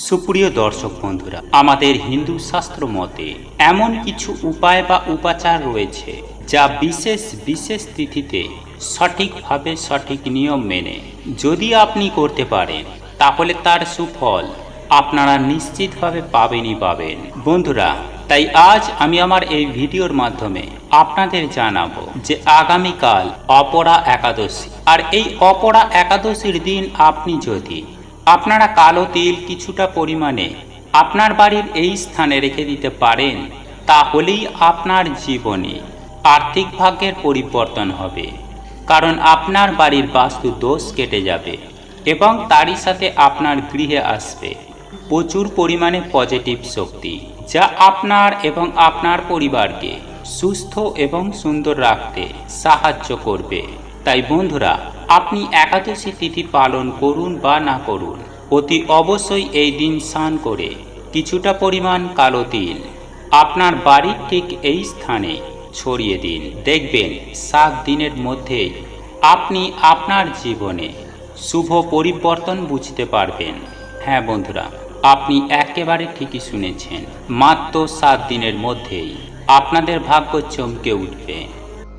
সুপ্রিয় দর্শক বন্ধুরা, আমাদের হিন্দু শাস্ত্র মতে এমন কিছু উপায় বা উপাচার রয়েছে যা বিশেষ বিশেষ তিথিতে সঠিকভাবে সঠিক নিয়ম মেনে। যদি আপনি করতে পারেন, তাহলে তার সুফল আপনারা নিশ্চিতভাবে পাবেনই পাবেন। বন্ধুরা, তাই আজ আমি আমার এই ভিডিওর মাধ্যমে আপনাদের জানাব যে আগামীকাল অপরা একাদশী। আর এই অপরা একাদশীর দিন আপনি যদি আপনারা কালো তিল কিছুটা পরিমাণে আপনার বাড়ির এই স্থানে রেখে দিতে পারেন, তাহলেই আপনার জীবনে আর্থিক ভাগ্যের পরিবর্তন হবে। কারণ আপনার বাড়ির বাস্তু দোষ কেটে যাবে এবং তারই সাথে আপনার গৃহে আসবে। প্রচুর পরিমাণে পজিটিভ শক্তি যা আপনার এবং আপনার পরিবারকে সুস্থ এবং সুন্দর রাখতে সাহায্য করবে। তাই বন্ধুরা আপনি একাদশী তিথি পালন করুন বা না করুন, অতি অবশ্যই এই দিন স্নান করে কিছুটা পরিমাণ কালো তিল আপনার বাড়ির ঠিক এই স্থানে ছড়িয়ে দিন। দেখবেন সাত দিনের মধ্যেই আপনি আপনার জীবনে শুভ পরিবর্তন বুঝতে পারবেন। হ্যাঁ বন্ধুরা, আপনি একেবারে ঠিকই শুনেছেন, মাত্র সাত দিনের মধ্যেই আপনাদের ভাগ্য চমকে উঠবে।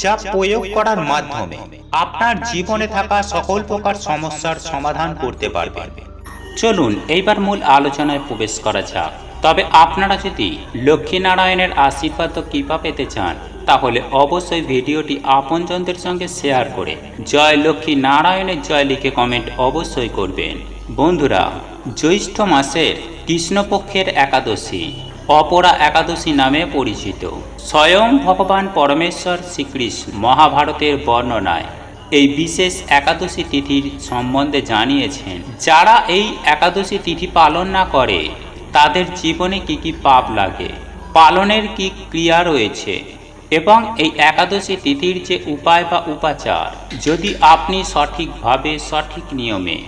যা প্রয়োগ করার মাধ্যমে আপনার জীবনে থাকা সকল প্রকার সমস্যার সমাধান করতে পারবেন। চলুন, এইবার মূল আলোচনায় প্রবেশ করা যাক। তবে আপনারা যদি লক্ষ্মীনারায়ণের আশীর্বাদ কৃপা পেতে চান, তাহলে অবশ্যই ভিডিওটি আপনজনদের সঙ্গে শেয়ার করে জয় লক্ষ্মী নারায়ণের জয় লিখে কমেন্ট অবশ্যই করবেন। বন্ধুরা, জ্যৈষ্ঠ মাসের কৃষ্ণপক্ষের একাদশী। অপরা একাদশী নামে পরিচিত। স্বয়ং ভগবান পরমেশ্বর শ্রীকৃষ্ণ মহাভারতের বর্ণনায় এই বিশেষ একাদশী তিথির সম্বন্ধে জানিয়েছেন, যারা এই একাদশী তিথি পালন না করে, তাদের জীবনে কি কি পাপ লাগে, পালনের কি ক্রিয়া রয়েছে, এবং এই একাদশী তিথির যে উপায় বা উপাচার, যদি আপনি সঠিকভাবে সঠিক নিয়মে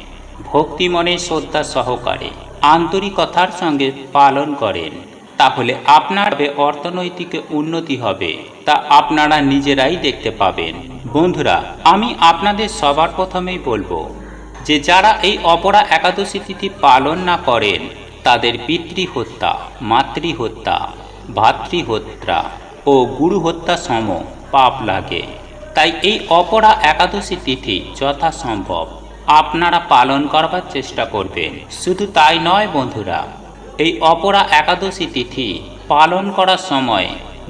ভক্তিমনে শ্রদ্ধা সহকারে আন্তরিকতার সঙ্গে পালন করেন তাহলে আপনার অর্থনৈতিক উন্নতি হবে, তা আপনারা নিজেরাই দেখতে পাবেন। বন্ধুরা, আমি আপনাদের সবার প্রথমেই বলব যে যারা এই অপরা একাদশী তিথি পালন না করেন, তাদের পিতৃ হত্যা মাতৃ হত্যা ও গুরু হত্যা সম পাপ লাগে। তাই এই অপরা একাদশী তিথি যথাসম্ভব। আপনারা পালন করবার চেষ্টা করবেন। শুধু তাই নয় বন্ধুরা এই অপরা একাদশী তিথি পালন করার সময়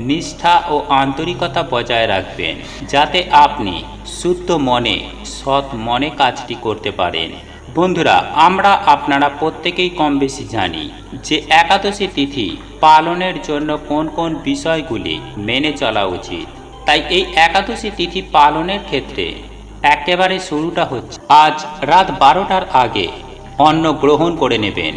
নিষ্ঠা ও আন্তরিকতা বজায় রাখবেন, যাতে আপনি শুদ্ধ মনে, সৎ মনে কাজটি করতে পারেন। বন্ধুরা, আমরা আপনারা প্রত্যেকেই কম বেশি জানি যে একাদশী তিথি পালনের জন্য কোন কোন বিষয়গুলি মেনে চলা উচিত। তাই এই একাদশী তিথি পালনের ক্ষেত্রে একেবারে শুরুটা হচ্ছে, আজ রাত বারোটার আগে অন্ন গ্রহণ করে নেবেন।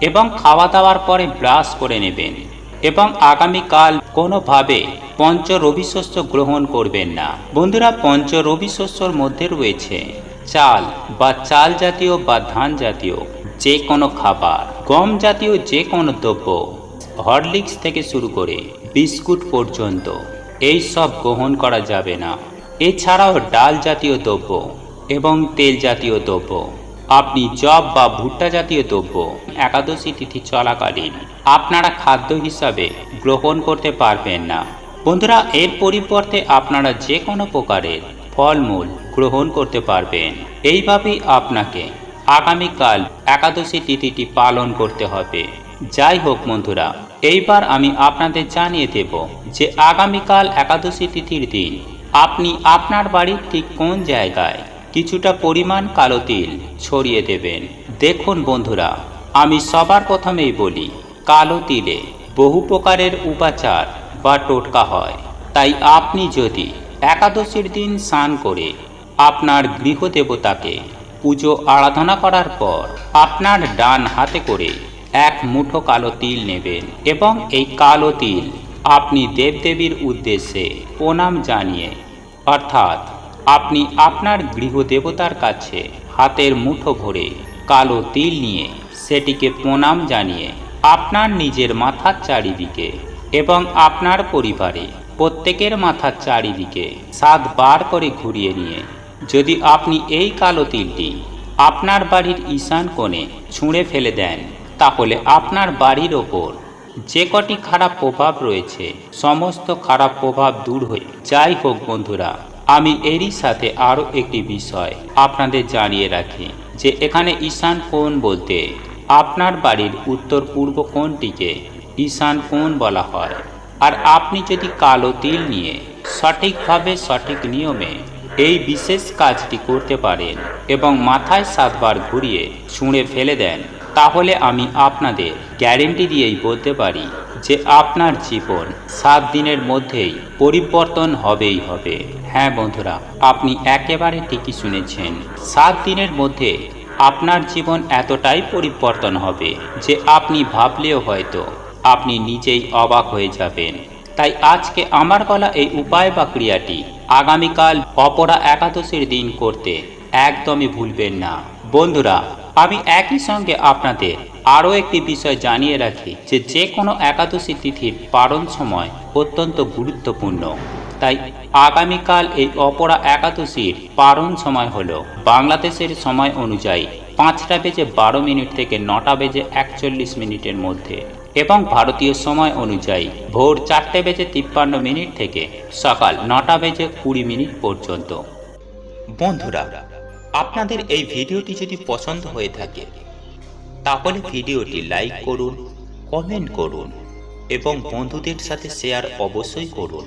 এবং খাওয়া দাওয়ার পরে ব্রাশ করে নেবেন এবং আগামীকাল কোনোভাবে পঞ্চ রবি শস্য গ্রহণ করবেন না। বন্ধুরা পঞ্চ রবি শস্যর মধ্যে রয়েছে চাল বা চাল জাতীয় বা ধান জাতীয় যে কোনো খাবার, গম জাতীয় যে কোনো দ্রব্য, হরলিক্স থেকে শুরু করে বিস্কুট পর্যন্ত। এই সব গ্রহণ করা যাবে না। এছাড়াও ডাল জাতীয় দ্রব্য এবং তেল জাতীয় দ্রব্য। আপনি জব বা ভুট্টা জাতীয় দ্রব্য একাদশী তিথি চলাকালীন আপনারা খাদ্য হিসাবে গ্রহণ করতে পারবেন না। বন্ধুরা, এর পরিবর্তে আপনারা যে কোনো প্রকারের ফলমূল গ্রহণ করতে পারবেন। এইভাবেই আপনাকে আগামীকাল একাদশী তিথিটি পালন করতে হবে। যাই হোক বন্ধুরা, এইবার আমি আপনাদের জানিয়ে দেব যে আগামীকাল একাদশী তিথির দিন আপনি আপনার বাড়ির ঠিক কোন জায়গায় কিছুটা পরিমাণ কালো তিল ছড়িয়ে দেবেন। দেখুন বন্ধুরা, আমি সবার প্রথমেই বলি, কালো তিলে বহু প্রকারের উপাচার বা টোটকা হয়। তাই আপনি যদি একাদশীর দিন স্নান করে আপনার গৃহদেবতাকে পুজো আরাধনা করার পর আপনার ডান হাতে করে এক মুঠো কালো তিল নেবেন এবং এই কালো তিল আপনি দেবদেবীর উদ্দেশ্যে প্রণাম জানিয়ে, অর্থাৎ আপনি আপনার গৃহদেবতার কাছে হাতের মুঠো ভরে কালো তিল নিয়ে সেটিকে প্রণাম জানিয়ে আপনার নিজের মাথার চারিদিকে এবং আপনার পরিবারে প্রত্যেকের মাথার চারিদিকে সাতবার করে ঘুরিয়ে নিয়ে যদি আপনি এই কালো তিলটি আপনার বাড়ির ঈশান কোণে ছুঁড়ে ফেলে দেন, তাহলে আপনার বাড়ির ওপর যে কটি খারাপ প্রভাব রয়েছে, সমস্ত খারাপ প্রভাব দূর হয়ে। যাই হোক বন্ধুরা আমি এরই সাথে আরও একটি বিষয় আপনাদের জানিয়ে রাখি, যে এখানে ঈশান কোণ বলতে, আপনার বাড়ির উত্তর পূর্ব কোণটিকে ঈশান কোণ বলা হয়। আর আপনি যদি কালো তিল নিয়ে সঠিকভাবে সঠিক নিয়মে এই বিশেষ কাজটি করতে পারেন এবং মাথায় সাতবার ঘুরিয়ে ছুঁড়ে ফেলে দেন, তাহলে আমি আপনাদের গ্যারেন্টি দিয়েই বলতে পারি যে আপনার জীবন সাত দিনের মধ্যেই পরিবর্তন হবেই হবে। হ্যাঁ বন্ধুরা, আপনি একেবারে ঠিকই শুনেছেন। সাত দিনের মধ্যে আপনার জীবন এতটাই পরিবর্তন হবে যে আপনি ভাবলেও হয়তো আপনি নিজেই অবাক হয়ে যাবেন। তাই আজকে আমার বলা এই উপায় বা ক্রিয়াটি আগামীকাল অপরা একাদশীর দিন করতে একদমই ভুলবেন না। বন্ধুরা, আমি একই সঙ্গে আপনাদের আরও একটি বিষয় জানিয়ে রাখি যে যে কোনো একাদশী তিথির পালন সময় অত্যন্ত গুরুত্বপূর্ণ। তাই আগামীকাল এই অপরা একাদশীর পালন সময় হলো। বাংলাদেশের সময় অনুযায়ী পাঁচটা বেজে বারো মিনিট থেকে নটা বেজে একচল্লিশ মিনিটের মধ্যে এবং ভারতীয় সময় অনুযায়ী ভোর চারটে বেজে তিপ্পান্ন মিনিট থেকে সকাল নটা বেজে কুড়ি মিনিট পর্যন্ত। বন্ধুরা, আপনাদের এই ভিডিওটি যদি পছন্দ হয়ে থাকে, তাহলে ভিডিওটি লাইক করুন, কমেন্ট করুন এবং বন্ধুদের সাথে শেয়ার অবশ্যই করুন।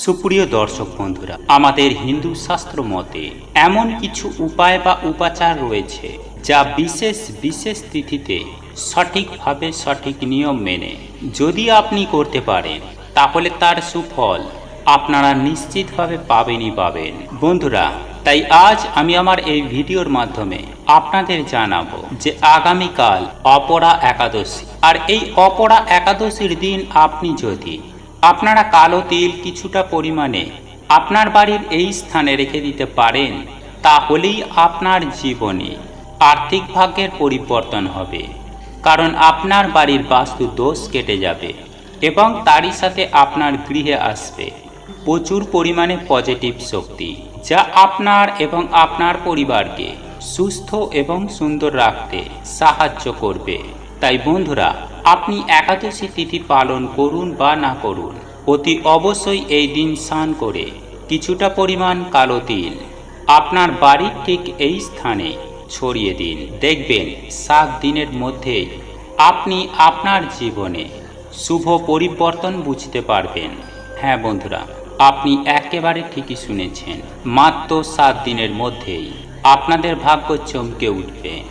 সুপ্রিয় দর্শক বন্ধুরা, আমাদের হিন্দু শাস্ত্র মতে এমন কিছু উপায় বা উপাচার রয়েছে যা বিশেষ বিশেষ তিথিতে সঠিকভাবে সঠিক নিয়ম মেনে। যদি আপনি করতে পারেন, তাহলে তার সুফল আপনারা নিশ্চিতভাবে পাবেনই পাবেন। বন্ধুরা, তাই আজ আমি আমার এই ভিডিওর মাধ্যমে আপনাদের জানাব যে আগামীকাল অপরা একাদশী। আর এই অপরা একাদশীর দিন আপনি যদি আপনারা কালো তিল কিছুটা পরিমাণে আপনার বাড়ির এই স্থানে রেখে দিতে পারেন, তাহলেই আপনার জীবনে আর্থিক ভাগ্যের পরিবর্তন হবে। কারণ আপনার বাড়ির বাস্তু দোষ কেটে যাবে এবং তারই সাথে আপনার গৃহে আসবে। প্রচুর পরিমাণে পজিটিভ শক্তি যা আপনার এবং আপনার পরিবারকে সুস্থ এবং সুন্দর রাখতে সাহায্য করবে। তাই বন্ধুরা আপনি একাদশী তিথি পালন করুন বা না করুন, অতি অবশ্যই এই দিন স্নান করে কিছুটা পরিমাণ কালো তিল আপনার বাড়ির ঠিক এই স্থানে ছড়িয়ে দিন। দেখবেন সাত দিনের মধ্যেই আপনি আপনার জীবনে শুভ পরিবর্তন বুঝতে পারবেন। হ্যাঁ বন্ধুরা, আপনি একেবারে ঠিকই শুনেছেন, মাত্র সাত দিনের মধ্যেই আপনাদের ভাগ্য চমকে উঠবে।